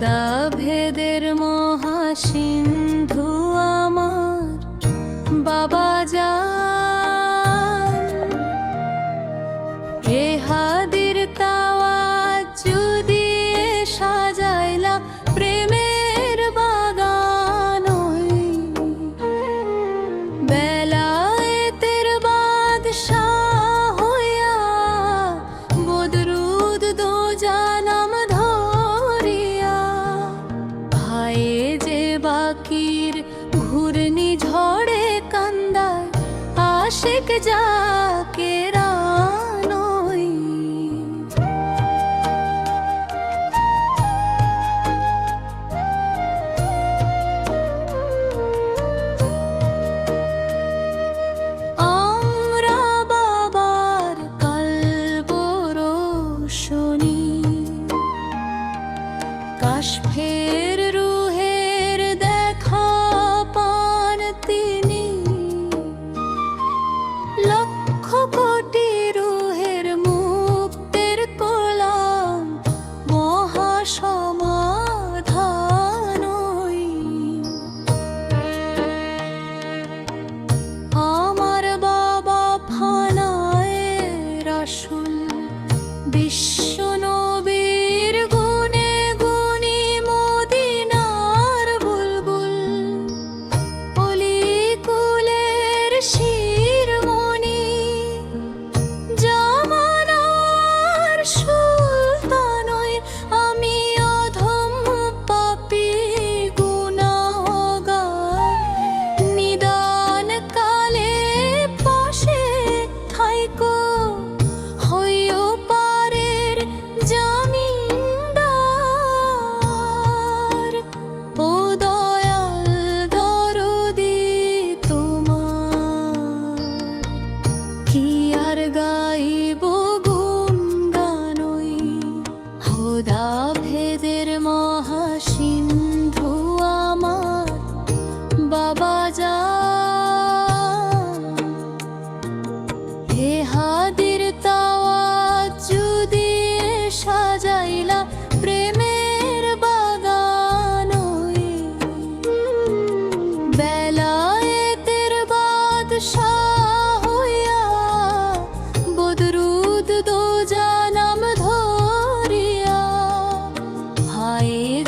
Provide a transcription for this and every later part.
ক্ষুদা ভেদের মহাসিন্ধু আশিক যাকে।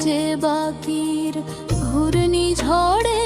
যে বাকির ঘূর্ণি ঝড়ে